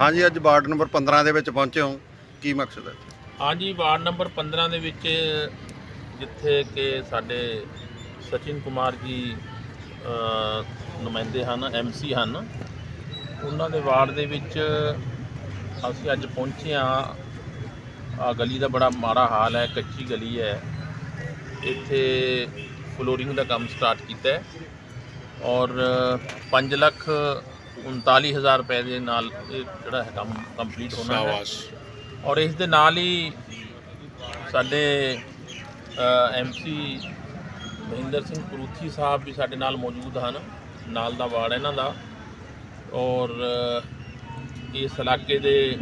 ਹਾਂਜੀ, ਅੱਜ ward number 15 ਦੇ ਵਿੱਚ ਪਹੁੰਚੇ ਹਾਂ। ਕੀ ਮਕਸਦ ਹੈ? ਹਾਂਜੀ, ਵਾਰਡ ਨੰਬਰ 15 ਦੇ ਵਿੱਚ ਜਿੱਥੇ ਕਿ ਸਾਡੇ ਸਚਿਨ ਕੁਮਾਰ ਜੀ ਨੁਮਾਇੰਦੇ ਹਨ ਐਮਸੀ ਹਨ, ਉਹਨਾਂ ਦੇ ਵਾਰਡ ਦੇ ਵਿੱਚ ਅਸੀਂ ਅੱਜ ਪਹੁੰਚੇ ਹਾਂ। ਆ ਗਲੀ ਦਾ ਬੜਾ ਮਾੜਾ ਹਾਲ ਹੈ, ਕੱਚੀ ਗਲੀ ਹੈ। ਇੱਥੇ ਫਲੋਰਿੰਗ ਦਾ ਕੰਮ ਸਟਾਰਟ ਕੀਤਾ ਹੈ। ਔਰ 5 ਲੱਖ 39000 ਰੁਪਏ ਦੇ ਨਾਲ ਇਹ ਜਿਹੜਾ ਹੈ ਕੰਮ ਕੰਪਲੀਟ ਹੋਣਾ ਹੈ। ਔਰ ਇਸ ਦੇ ਨਾਲ ਹੀ ਸਾਡੇ ਐਮਸੀ ਮਹਿੰਦਰ ਸਿੰਘ ਕਰੂਥੀ ਸਾਹਿਬ ਵੀ ਸਾਡੇ ਨਾਲ ਮੌਜੂਦ ਹਨ। ਨਾਲ ਦਾ ਵਾਰਡ ਇਹਨਾਂ ਦਾ। ਔਰ ਅ, ਇਸ ਇਲਾਕੇ ਦੇ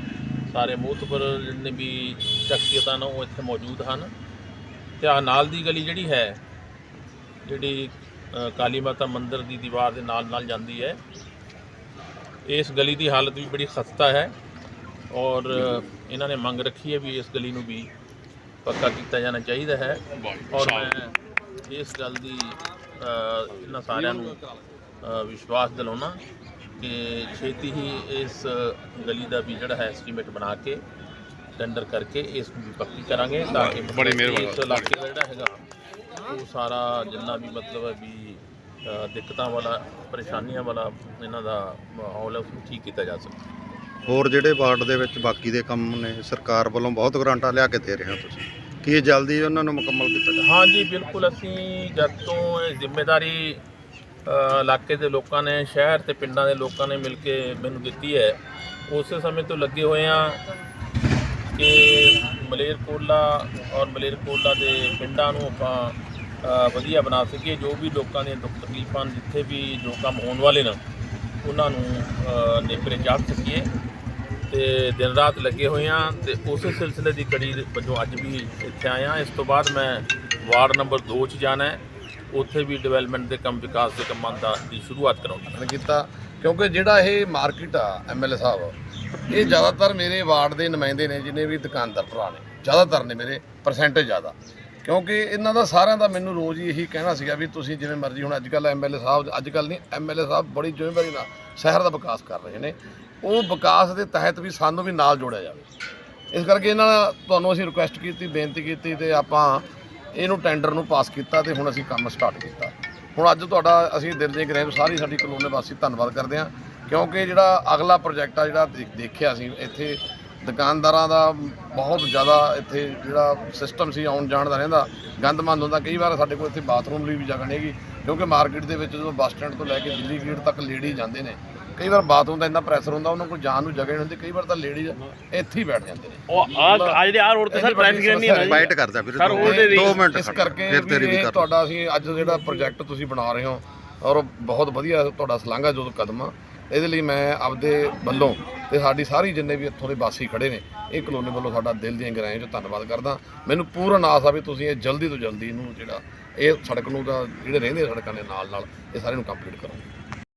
ਸਾਰੇ ਮੂਤਬਰ ਜਿੰਨੇ ਵੀ ਸ਼ਖਸੀਅਤਾਂ ਨੇ ਉਹ ਇੱਥੇ ਮੌਜੂਦ ਹਨ। ਤੇ ਆ ਨਾਲ ਦੀ ਗਲੀ ਜਿਹੜੀ ਹੈ ਜਿਹੜੀ ਅ, ਕਾਲੀ ਮਾਤਾ ਮੰਦਿਰ ਦੀ ਦੀਵਾਰ ਦੇ ਨਾਲ ਨਾਲ ਜਾਂਦੀ ਹੈ। ਇਸ ਗਲੀ ਦੀ ਹਾਲਤ ਵੀ ਬੜੀ ਖਸਤਾ ਹੈ ਔਰ ਇਹਨਾਂ ਨੇ ਮੰਗ ਰੱਖੀ ਹੈ ਵੀ ਇਸ ਗਲੀ ਨੂੰ ਵੀ ਪੱਕਾ ਕੀਤਾ ਜਾਣਾ ਚਾਹੀਦਾ ਹੈ ਔਰ ਮੈਂ ਇਸ ਗੱਲ ਦੀ ਇਹਨਾਂ ਸਾਰਿਆਂ ਨੂੰ ਵਿਸ਼ਵਾਸ ਦਿਲਾਉਣਾ ਕਿ ਛੇਤੀ ਹੀ ਇਸ ਗਲੀ ਦਾ ਵੀ ਜਿਹੜਾ ਹੈ ਐਸਟੀਮੇਟ ਬਣਾ ਕੇ ਟੈਂਡਰ ਕਰਕੇ ਇਸ ਨੂੰ ਵੀ ਪੱਕੀ ਕਰਾਂਗੇ ਤਾਂ ਕਿ ਬੜੀ ਮਿਹਰਬਾਨੀ। ਇਸ ਇਲਾਕੇ ਦਾ ਜਿਹੜਾ ਹੈਗਾ ਉਹ ਸਾਰਾ ਜਿੰਨਾ ਵੀ ਮਤਲਬ ਹੈ ਵੀ ਦਿੱਕਤਾਂ ਵਾਲਾ ਪਰੇਸ਼ਾਨੀਆਂ ਵਾਲਾ ਇਹਨਾਂ ਦਾ ਮਾਹੌਲ ਹੈ ਉਸ ਨੂੰ ਠੀਕ ਕੀਤਾ ਜਾ ਸਕੇ। ਹੋਰ ਜਿਹੜੇ ਵਾਰਡ ਦੇ ਵਿੱਚ ਬਾਕੀ ਦੇ ਕੰਮ ਨੇ ਸਰਕਾਰ ਵੱਲੋਂ ਬਹੁਤ ਗ੍ਰਾਂਟਾਂ ਲਿਆ ਕੇ ਦੇ ਰਹੇ ਹੋ ਤੁਸੀਂ। ਕੀ ਇਹ ਜਲਦੀ ਉਹਨਾਂ ਨੂੰ ਮੁਕੰਮਲ ਕੀਤਾ ਜਾਵੇ? ਹਾਂਜੀ ਬਿਲਕੁਲ ਅਸੀਂ ਜਦ ਤੋਂ ਇਹ ਜ਼ਿੰਮੇਵਾਰੀ ਇਲਾਕੇ ਦੇ ਲੋਕਾਂ ਨੇ ਸ਼ਹਿਰ ਤੇ ਪਿੰਡਾਂ ਦੇ ਲੋਕਾਂ ਨੇ ਮਿਲ ਕੇ ਮੈਨੂੰ ਦਿੱਤੀ ਹੈ ਉਸੇ ਸਮੇਂ ਤੋਂ ਲੱਗੇ ਹੋਏ ਆ ਕਿ ਮਲੇਰਕੋਟਲਾ ਔਰ ਮਲੇਰਕੋਟਲਾ ਦੇ ਪਿੰਡਾਂ ਨੂੰ ਆਪਾਂ ਵਧੀਆ ਬਣਾ ਸਕੀਏ, ਜੋ ਵੀ ਲੋਕਾਂ ਦੀਆਂ ਦੁੱਖ ਤਕਲੀਫਾਂ ਜਿੱਥੇ ਵੀ ਜੋ ਕੰਮ ਹੋਣ ਵਾਲੇ ਨੇ, ਉਹਨਾਂ ਨੂੰ ਨੇਪਰੇ ਚਾੜ ਸਕੀਏ ਤੇ ਦਿਨ ਰਾਤ ਲੱਗੇ ਹੋਏ ਆ ਤੇ ਉਸੇ ਸਿਲਸਿਲੇ ਦੀ ਕੜੀ ਵਜੋਂ ਅੱਜ ਵੀ ਇੱਥੇ ਆਇਆ ਇਸ ਤੋਂ ਬਾਅਦ ਮੈਂ ਵਾਰਡ ਨੰਬਰ 2 ਚ ਜਾਣਾ ਹੈ। ਉੱਥੇ ਵੀ ਡਿਵੈਲਪਮੈਂਟ ਦੇ ਕੰਮ, ਵਿਕਾਸ ਦੇ ਕੰਮਾਂ ਦਾ ਦੀ ਸ਼ੁਰੂਆਤ ਕਰਾਉਂਗਾ ਕੀਤਾ, ਕਿਉਂਕਿ ਜਿਹੜਾ ਇਹ ਮਾਰਕੀਟ ਆ ਐਮਐਲਏ ਸਾਹਿਬ, ਇਹ ਜ਼ਿਆਦਾਤਰ ਮੇਰੇ ਵਾਰਡ ਦੇ ਨੁਮਾਇੰਦੇ ਨੇ, ਜਿਨੇ ਵੀ ਦੁਕਾਨਦਾਰ ਭਰਾ ਨੇ, ਜ਼ਿਆਦਾਤਰ ਨੇ ਮੇਰੇ ਪਰਸੈਂਟੇਜ ਜ਼ਿਆਦਾ। ਕਿਉਂਕਿ ਇਹਨਾਂ ਦਾ ਸਾਰਿਆਂ ਦਾ ਮੈਨੂੰ ਰੋਜ਼ ਹੀ ਇਹੀ ਕਹਿਣਾ ਸੀਗਾ ਵੀ ਤੁਸੀਂ ਜਿਵੇਂ ਮਰਜ਼ੀ ਹੁਣ ਅੱਜ ਕੱਲ ਐਮਐਲਏ ਸਾਹਿਬ, ਅੱਜ ਕੱਲ ਨਹੀਂ ਐਮਐਲਏ ਸਾਹਿਬ ਬੜੀ ਜ਼ਿੰਮੇਵਾਰੀ ਨਾਲ ਸ਼ਹਿਰ ਦਾ ਵਿਕਾਸ ਕਰ ਰਹੇ ਨੇ। ਉਹ ਵਿਕਾਸ ਦੇ ਤਹਿਤ ਵੀ ਸਾਨੂੰ ਵੀ ਨਾਲ ਜੋੜਿਆ ਜਾਵੇ। ਇਸ ਕਰਕੇ ਇਹਨਾਂ ਨਾਲ ਤੁਹਾਨੂੰ ਅਸੀਂ ਰਿਕੁਐਸਟ ਕੀਤੀ, ਬੇਨਤੀ ਕੀਤੀ ਤੇ ਆਪਾਂ ਇਹਨੂੰ ਟੈਂਡਰ ਨੂੰ ਪਾਸ ਕੀਤਾ ਤੇ ਹੁਣ ਅਸੀਂ ਕੰਮ ਸਟਾਰਟ ਕੀਤਾ। ਹੁਣ ਅੱਜ ਤੁਹਾਡਾ ਅਸੀਂ ਦਿਲ ਦੇ ਗ੍ਰਹਿ ਸਾਰੀ ਸਾਡੀ ਕਲੋਨੀ ਵਾਸੀ ਧੰਨਵਾਦ ਕਰਦੇ ਹਾਂ। ਕਿਉਂਕਿ ਜਿਹੜਾ ਅਗਲਾ ਪ੍ਰੋਜੈਕਟ ਆ ਜਿਹੜਾ ਦੇਖ- ਦੇਖਿਆ ਸੀ ਇੱਥੇ ਦੁਕਾਨਦਾਰਾਂ ਦਾ ਬਹੁਤ ਜ਼ਿਆਦਾ ਇੱਥੇ ਜਿਹੜਾ ਸਿਸਟਮ ਸੀ ਆਉਣ ਜਾਣ ਦਾ ਰਹਿੰਦਾ। ਗੰਦਮੰਦ ਹੁੰਦਾ। ਕਈ ਵਾਰ ਸਾਡੇ ਕੋਲ ਇੱਥੇ ਬਾਥਰੂਮ ਲਈ ਵੀ ਜਗ੍ਹਾ ਨਹੀਂ ਹੈਗੀ ਕਿਉਂਕਿ ਮਾਰਕੀਟ ਦੇ ਵਿੱਚ ਜਦੋਂ ਬੱਸ ਸਟੈਂਡ ਤੋਂ ਲੈ ਕੇ ਦਿੱਲੀ ਗੇਟ ਤੱਕ ਲੇਡੀ ਜਾਂਦੇ ਨੇ ਕਈ ਵਾਰ ਬਾਥਰੂਮ ਦਾ ਇੰਨਾ ਪ੍ਰੈਸ਼ਰ ਹੁੰਦਾ ਉਹਨਾਂ ਕੋਲ ਜਾਣ ਨੂੰ ਜਗ੍ਹਾ ਨਹੀਂ ਹੁੰਦੀ ਕਈ ਵਾਰ ਤਾਂ ਲੇਡੀ ਇੱਥੇ ਹੀ ਬੈਠ ਜਾਂਦੇ ਨੇ। ਉਹ ਆ ਅੱਜ ਦੇ ਆ ਰੋਡ ਤੇ ਸਰ ਟ੍ਰੈਫਿਕ ਨਹੀਂ ਹੈ। ਬਾਈਟ ਕਰਦਾ ਵੀਰੇ ਸਰ, ਉਹਦੇ ਲਈ 2 ਮਿੰਟ ਇਸ। ਕਰਕੇ ਫਿਰ ਵੀ ਤੇਰੀ ਵੀ ਇਹ ਕਰ ਤੁਹਾਡਾ ਅਸੀਂ ਅੱਜ ਜਿਹੜਾ ਪ੍ਰੋਜੈਕਟ ਤੁਸੀਂ ਬਣਾ ਰਹੇ ਹੋ ਔਰ ਬਹੁਤ ਵਧੀਆ ਤੁਹਾਡਾ ਸਲਾਂਘਾ ਜੋ ਕਦਮ ਆ ਇਹਦੇ ਲਈ ਮੈਂ ਆਪਦੇ ਵੱਲੋਂ ਤੇ ਸਾਡੀ ਸਾਰੀ ਜਿੰਨੇ ਵੀ ਇੱਥੋਂ ਦੇ ਵਾਸੀ ਖੜੇ ਨੇ, ਇਹ ਕਲੋਨੀ ਵੱਲੋਂ ਸਾਡਾ ਦਿਲ ਦੀਆਂ ਗਹਿਰਾਈਆਂ 'ਚੋਂ ਧੰਨਵਾਦ ਕਰਦਾ। ਮੈਨੂੰ ਪੂਰਨ ਆਸ ਆ ਵੀ ਤੁਸੀਂ ਇਹ ਜਲਦੀ ਤੋਂ ਜਲਦੀ ਇਹਨੂੰ ਜਿਹੜਾ, ਇਹ ਸੜਕ ਨੂੰ ਤਾਂ ਜਿਹੜੇ ਰਹਿੰਦੇ ਸੜਕਾਂ ਦੇ ਨਾਲ ਨਾਲ ਇਹ ਸਾਰੇ ਨੂੰ ਕੰਪਲੀਟ ਕਰੋ।